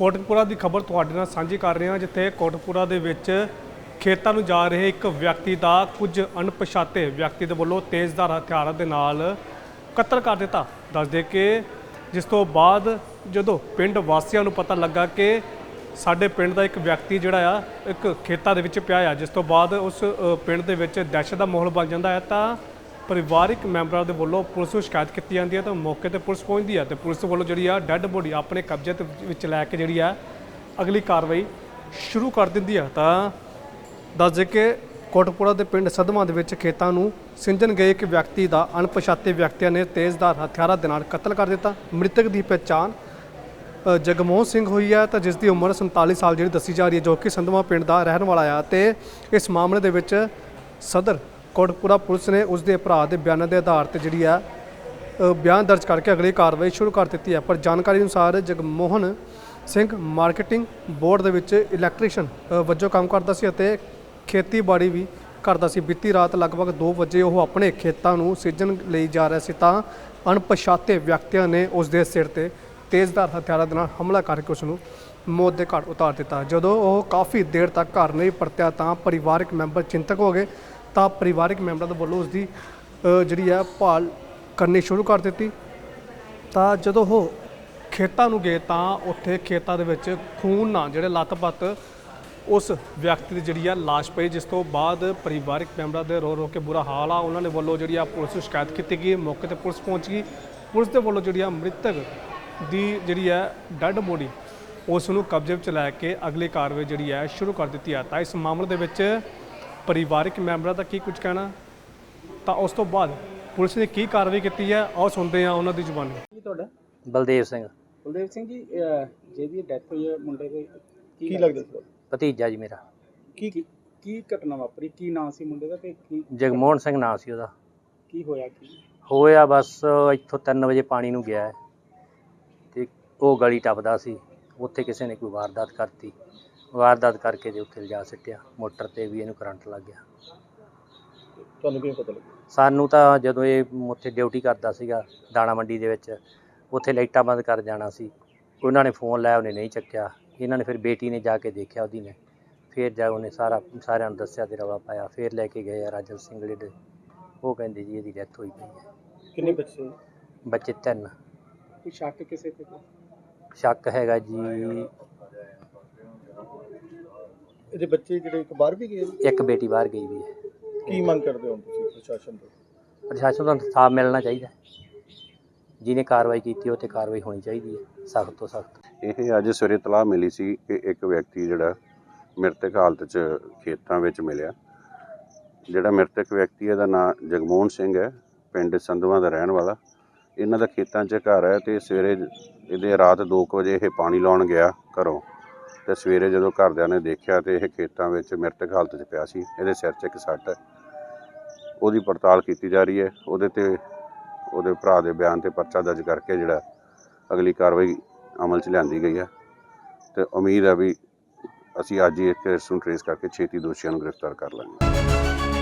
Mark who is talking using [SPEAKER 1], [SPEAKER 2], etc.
[SPEAKER 1] ਕੋਟਕਪੂਰਾ ਦੀ ਖਬਰ ਤੁਹਾਡੇ ਨਾਲ ਸਾਂਝੀ ਕਰ ਰਹੇ ਹਾਂ, ਜਿੱਥੇ ਕੋਟਕਪੂਰਾ ਦੇ ਵਿੱਚ ਖੇਤਾਂ ਨੂੰ ਜਾ ਰਹੇ ਇੱਕ ਵਿਅਕਤੀ ਦਾ ਕੁਝ ਅਣਪਛਾਤੇ ਵਿਅਕਤੀ ਦੇ ਵੱਲੋਂ ਤੇਜ਼ਧਾਰ ਹਥਿਆਰਾਂ ਦੇ ਨਾਲ ਕਤਲ ਕਰ ਦਿੱਤਾ। ਦੱਸ ਦੇ ਕਿ ਜਿਸ ਤੋਂ ਬਾਅਦ ਜਦੋਂ ਪਿੰਡ ਵਾਸੀਆਂ ਨੂੰ ਪਤਾ ਲੱਗਾ ਕਿ ਸਾਡੇ ਪਿੰਡ ਦਾ ਇੱਕ ਵਿਅਕਤੀ ਜਿਹੜਾ ਆ, ਇੱਕ ਖੇਤਾਂ ਦੇ ਵਿੱਚ ਪਿਆ ਆ, ਜਿਸ ਤੋਂ ਬਾਅਦ ਉਸ ਪਿੰਡ ਦੇ ਵਿੱਚ ਦਹਿਸ਼ਤ ਦਾ ਮਾਹੌਲ ਬਣ ਜਾਂਦਾ ਹੈ, ਤਾਂ ਪਰਿਵਾਰਿਕ ਮੈਂਬਰਾਂ ਦੇ ਵੱਲੋਂ ਪੁਲਿਸ ਨੂੰ ਸ਼ਿਕਾਇਤ ਕੀਤੀ ਜਾਂਦੀ ਹੈ ਤਾਂ ਮੌਕੇ ਤੇ ਪੁਲਿਸ ਪਹੁੰਚਦੀ ਹੈ ਤੇ ਪੁਲਿਸ ਵੱਲੋਂ ਜਿਹੜੀ ਆ ਡੈੱਡ ਬੋਡੀ ਆਪਣੇ ਕਬਜ਼ੇ ਦੇ ਵਿੱਚ ਲੈ ਕੇ ਜਿਹੜੀ ਆ ਅਗਲੀ ਕਾਰਵਾਈ ਸ਼ੁਰੂ ਕਰ ਦਿੰਦੀ ਹੈ। ਤਾਂ ਦੱਸ ਦੇ ਕਿ ਕੋਟਪੁਰਾ ਦੇ ਪਿੰਡ ਸਦਮਾ ਦੇ ਵਿੱਚ ਖੇਤਾਂ ਨੂੰ ਸਿੰਜਣ ਗਏ ਇੱਕ ਵਿਅਕਤੀ ਦਾ ਅਣਪਛਾਤੇ ਵਿਅਕਤੀਆਂ ਨੇ ਤੇਜ਼ਧਾਰ ਹਥਿਆਰਾਂ ਦੇ ਨਾਲ ਕਤਲ ਕਰ ਦਿੱਤਾ। ਮ੍ਰਿਤਕ ਦੀ ਪਛਾਣ ਜਗਮੋਹਨ ਸਿੰਘ ਹੋਈ ਹੈ ਤਾਂ ਜਿਸ ਦੀ ਉਮਰ 47 ਸਾਲ ਜਿਹੜੀ ਦੱਸੀ ਜਾ ਰਹੀ ਹੈ ਜੋ ਕਿ ਸੰਧਵਾ ਪਿੰਡ ਦਾ ਰਹਿਣ ਵਾਲਾ ਆ ਤੇ ਇਸ ਮਾਮਲੇ ਦੇ ਵਿੱਚ ਸਦਰ ਕੋਟਪੁਰਾ ਪੁਲਿਸ ਨੇ ਉਸ ਦੇ ਭਰਾ ਦੇ ਬਿਆਨਾਂ ਦੇ ਆਧਾਰ ਤੇ ਜਿਹੜੀ ਆ ਬਿਆਨ ਦਰਜ ਕਰਕੇ ਅਗਲੀ ਕਾਰਵਾਈ ਸ਼ੁਰੂ ਕਰ ਦਿੱਤੀ ਹੈ। ਪਰ ਜਾਣਕਾਰੀ ਅਨੁਸਾਰ ਜਗਮੋਹਨ ਸਿੰਘ ਮਾਰਕੀਟਿੰਗ ਬੋਰਡ ਦੇ ਵਿੱਚ ਇਲੈਕਟ੍ਰੀਸ਼ੀਅਨ ਵਜੋਂ ਕੰਮ ਕਰਦਾ ਸੀ ਅਤੇ ਖੇਤੀਬਾੜੀ ਵੀ ਕਰਦਾ ਸੀ। ਬੀਤੀ ਰਾਤ ਲਗਭਗ 2 ਵਜੇ ਉਹ ਆਪਣੇ ਖੇਤਾਂ ਨੂੰ ਸਿੱਝਣ ਲਈ ਜਾ ਰਿਹਾ ਸੀ ਤਾਂ ਅਣਪਛਾਤੇ ਵਿਅਕਤੀਆਂ ਨੇ ਉਸ ਦੇ ਸਿਰ ਤੇ ਤੇਜ਼ਧਾਰ ਹਥਿਆਰਾਂ ਦੇ ਨਾਲ ਹਮਲਾ ਕਰਕੇ ਉਸ ਨੂੰ ਮੌਤ ਦੇ ਘਾਟ ਉਤਾਰ ਦਿੱਤਾ। ਜਦੋਂ ਉਹ ਕਾਫੀ ਦੇਰ ਤੱਕ ਘਰ ਨਹੀਂ ਪਰਤਿਆ ਤਾਂ ਪਰਿਵਾਰਕ ਮੈਂਬਰ ਚਿੰਤਕ ਹੋ ਗਏ। ਤਾਂ ਪਰਿਵਾਰਕ ਮੈਂਬਰਾਂ ਦੇ ਵੱਲੋਂ ਉਸ ਦੀ ਜਿਹੜੀ ਹੈ ਭਾਲ ਕਰਨੀ ਸ਼ੁਰੂ ਕਰ ਦਿੱਤੀ। ਤਾਂ ਜਦੋਂ ਉਹ ਖੇਤਾਂ ਨੂੰ ਗਏ ਤਾਂ ਉੱਥੇ ਖੇਤਾਂ ਦੇ ਵਿੱਚ ਖੂਨ ਨਾਲ ਜਿਹੜੇ ਲੱਤ-ਪੱਤ ਉਸ ਵਿਅਕਤੀ ਦੀ ਜਿਹੜੀ ਆ ਲਾਸ਼ ਪਈ, ਜਿਸ ਤੋਂ ਬਾਅਦ ਪਰਿਵਾਰਕ ਮੈਂਬਰਾਂ ਦੇ ਰੋ ਰੋ ਕੇ ਬੁਰਾ ਹਾਲ ਆ। ਉਹਨਾਂ ਦੇ ਵੱਲੋਂ ਜਿਹੜੀ ਆ ਪੁਲਿਸ ਨੂੰ ਸ਼ਿਕਾਇਤ ਕੀਤੀ ਗਈ, ਮੌਕੇ ਤੇ ਪੁਲਿਸ ਪਹੁੰਚ ਗਈ। ਪੁਲਿਸ ਦੇ ਵੱਲੋਂ ਜਿਹੜੀ ਆ ਮ੍ਰਿਤਕ ਦੀ ਜਿਹੜੀ ਹੈ ਡੈੱਡ ਬੋਡੀ ਉਸ ਨੂੰ ਕਬਜ਼ੇ ਵਿੱਚ ਲੈ ਕੇ ਅਗਲੀ ਕਾਰਵਾਈ ਜਿਹੜੀ ਹੈ ਸ਼ੁਰੂ ਕਰ ਦਿੱਤੀ ਹੈ ਤਾਂ ਇਸ ਮਾਮਲੇ ਦੇ ਵਿੱਚ ਪਰਿਵਾਰਕ ਮੈਂਬਰਾਂ ਦਾ ਕੀ ਕੁਝ ਕਹਿਣਾ? ਤਾਂ ਉਸ ਤੋਂ ਬਾਅਦ ਪੁਲਿਸ ਨੇ ਕੀ ਕਾਰਵਾਈ ਕੀਤੀ ਹੈ? ਆਓ ਸੁਣਦੇ ਹਾਂ ਉਹਨਾਂ ਦੀ ਜ਼ੁਬਾਨੀ।
[SPEAKER 2] ਕੀ ਤੁਹਾਡਾ?
[SPEAKER 3] ਬਲਦੇਵ ਸਿੰਘ।
[SPEAKER 2] ਕੁਲਦੇਵ ਸਿੰਘ ਜੀ ਜਿਹਦੀ ਡੈਥ ਹੋਈ ਹੈ ਮੁੰਡੇ ਦੇ
[SPEAKER 4] ਕੀ ਲੱਗਦਾ ਸੀ?
[SPEAKER 3] ਭਤੀਜਾ ਜੀ ਮੇਰਾ।
[SPEAKER 2] ਕੀ ਕੀ ਘਟਨਾ ਵਾਪਰੀ? ਕੀ ਨਾਂ ਸੀ ਮੁੰਡੇ ਦਾ ਤੇ ਕੀ
[SPEAKER 3] ਜਗਮੋਹਨ ਸਿੰਘ ਨਾਂ ਸੀ ਉਹਦਾ।
[SPEAKER 2] ਕੀ ਹੋਇਆ ਕੀ?
[SPEAKER 3] ਹੋਇਆ ਬਸ ਇੱਥੋਂ 3 ਵਜੇ ਪਾਣੀ ਨੂੰ ਗਿਆ ਹੈ। ਤੇ ਉਹ ਗਲੀ ਟੱਪਦਾ ਸੀ। ਉੱਥੇ ਕਿਸੇ ਨੇ ਕੋਈ ਵਾਰਦਾਤ ਕਰਤੀ। ਵਾਰਦਾਤ ਕਰਕੇ ਤੇ ਉੱਥੇ ਲਿਜਾ ਸਿੱਟਿਆ ਮੋਟਰ ਤੇ ਵੀ ਇਹਨੂੰ ਕਰੰਟ ਲੱਗ ਗਿਆ।
[SPEAKER 4] ਤੁਹਾਨੂੰ ਕਿਵੇਂ ਪਤਾ ਲੱਗਿਆ?
[SPEAKER 3] ਸਾਨੂੰ ਤਾਂ ਜਦੋਂ ਇਹ ਉੱਥੇ ਡਿਊਟੀ ਕਰਦਾ ਸੀਗਾ ਦਾਣਾ ਮੰਡੀ ਦੇ ਵਿੱਚ ਉੱਥੇ ਲਾਈਟਾਂ ਬੰਦ ਕਰ ਜਾਣਾ ਸੀ। ਉਹਨਾਂ ਨੇ ਫੋਨ ਲਾਇਆ ਉਹਨੇ ਨਹੀਂ ਚੱਕਿਆ। ਇਹਨਾਂ ਨੇ ਫਿਰ ਬੇਟੀ ਨੇ ਜਾ ਕੇ ਦੇਖਿਆ ਉਹਦੀ ਨੇ। ਫਿਰ ਜਾ ਉਹਨੇ ਸਾਰਾ ਸਾਰਿਆਂ ਨੂੰ ਦੱਸਿਆ ਤੇ ਰਵਾ ਪਾਇਆ। ਫਿਰ ਲੈ ਕੇ ਗਏ ਆ ਰਾਜਨ ਸਿੰਘ ਦੇ। ਉਹ ਕਹਿੰਦੇ ਜੀ ਇਹਦੀ ਡੈਥ ਹੋਈ ਪਈ ਹੈ।
[SPEAKER 4] ਕਿੰਨੇ ਬੱਚੇ?
[SPEAKER 3] ਬੱਚੇ ਤਿੰਨ।
[SPEAKER 2] ਕੋਈ ਸ਼ੱਕ ਕਿਸੇ ਤੇ
[SPEAKER 3] ਸ਼ੱਕ ਹੈਗਾ ਜੀ
[SPEAKER 4] ਇਹਦੇ ਬੱਚੇ ਜਿਹੜੇ ਇੱਕ ਬਾਹਰ ਵੀ ਗਏ ਨੇ?
[SPEAKER 3] ਇੱਕ ਬੇਟੀ ਬਾਹਰ ਗਈ ਵੀ ਹੈ।
[SPEAKER 4] ਕੀ ਮੰਗ ਕਰਦੇ ਹੋ ਤੁਸੀਂ ਪ੍ਰਸ਼ਾਸਨ ਤੋਂ?
[SPEAKER 3] ਪ੍ਰਸ਼ਾਸਨ ਨੂੰ ਇਨਸਾਫ ਮਿਲਣਾ ਚਾਹੀਦਾ ਹੈ। ਜਿਹਨੇ ਕਾਰਵਾਈ ਕੀਤੀ ਉਹ ਤੇ ਕਾਰਵਾਈ ਹੋਣੀ ਚਾਹੀਦੀ ਹੈ ਸਖਤ ਤੋਂ ਸਖਤ।
[SPEAKER 5] ਇਹ ਅੱਜ ਸਵੇਰੇ ਤਲਾਹ ਮਿਲੀ ਸੀ ਕਿ ਇੱਕ ਵਿਅਕਤੀ ਜਿਹੜਾ ਮ੍ਰਿਤਕ ਹਾਲਤ 'ਚ ਖੇਤਾਂ ਵਿੱਚ ਮਿਲਿਆ। ਜਿਹੜਾ ਮ੍ਰਿਤਕ ਵਿਅਕਤੀ ਹੈ ਦਾ ਨਾਮ ਜਗਮੋਹਨ ਸਿੰਘ ਹੈ ਪਿੰਡ ਸੰਧਵਾ ਦਾ ਰਹਿਣ ਵਾਲਾ। ਇਹਨਾਂ ਦਾ ਖੇਤਾਂ 'ਚ ਘਰ ਹੈ ਤੇ ਸਵੇਰੇ ਇਹਦੇ ਰਾਤ 2 ਵਜੇ ਇਹ ਪਾਣੀ ਲਾਉਣ ਗਿਆ ਘਰੋਂ। ਤੇ ਸਵੇਰੇ ਜਦੋਂ ਘਰਦਿਆਂ ਨੇ ਦੇਖਿਆ ਤੇ ਇਹ ਖੇਤਾਂ ਵਿੱਚ ਮ੍ਰਿਤਕ ਹਾਲਤ 'ਚ ਪਿਆ ਸੀ, ਇਹਦੇ ਸਿਰ 'ਚ ਇੱਕ ਸੱਟ ਹੈ। ਉਹਦੀ ਪੜਤਾਲ ਕੀਤੀ ਜਾ ਰਹੀ ਹੈ। ਉਹਦੇ ਤੇ ਉਹਦੇ ਭਰਾ ਦੇ ਬਿਆਨ ਤੇ ਪਰਚਾ ਦਰਜ ਕਰਕੇ ਜਿਹੜਾ ਅਗਲੀ ਕਾਰਵਾਈ ਅਮਲ 'ਚ ਲਿਆਂਦੀ ਗਈ ਹੈ। ਤੇ ਉਮੀਦ ਹੈ ਵੀ ਅਸੀਂ ਅੱਜ ਹੀ ਇਸ ਕੇਸ ਨੂੰ ਟ੍ਰੇਸ ਕਰਕੇ ਛੇਤੀ ਦੋਸ਼ੀਆਂ ਨੂੰ ਗ੍ਰਿਫਤਾਰ ਕਰ ਲਾਂਗੇ।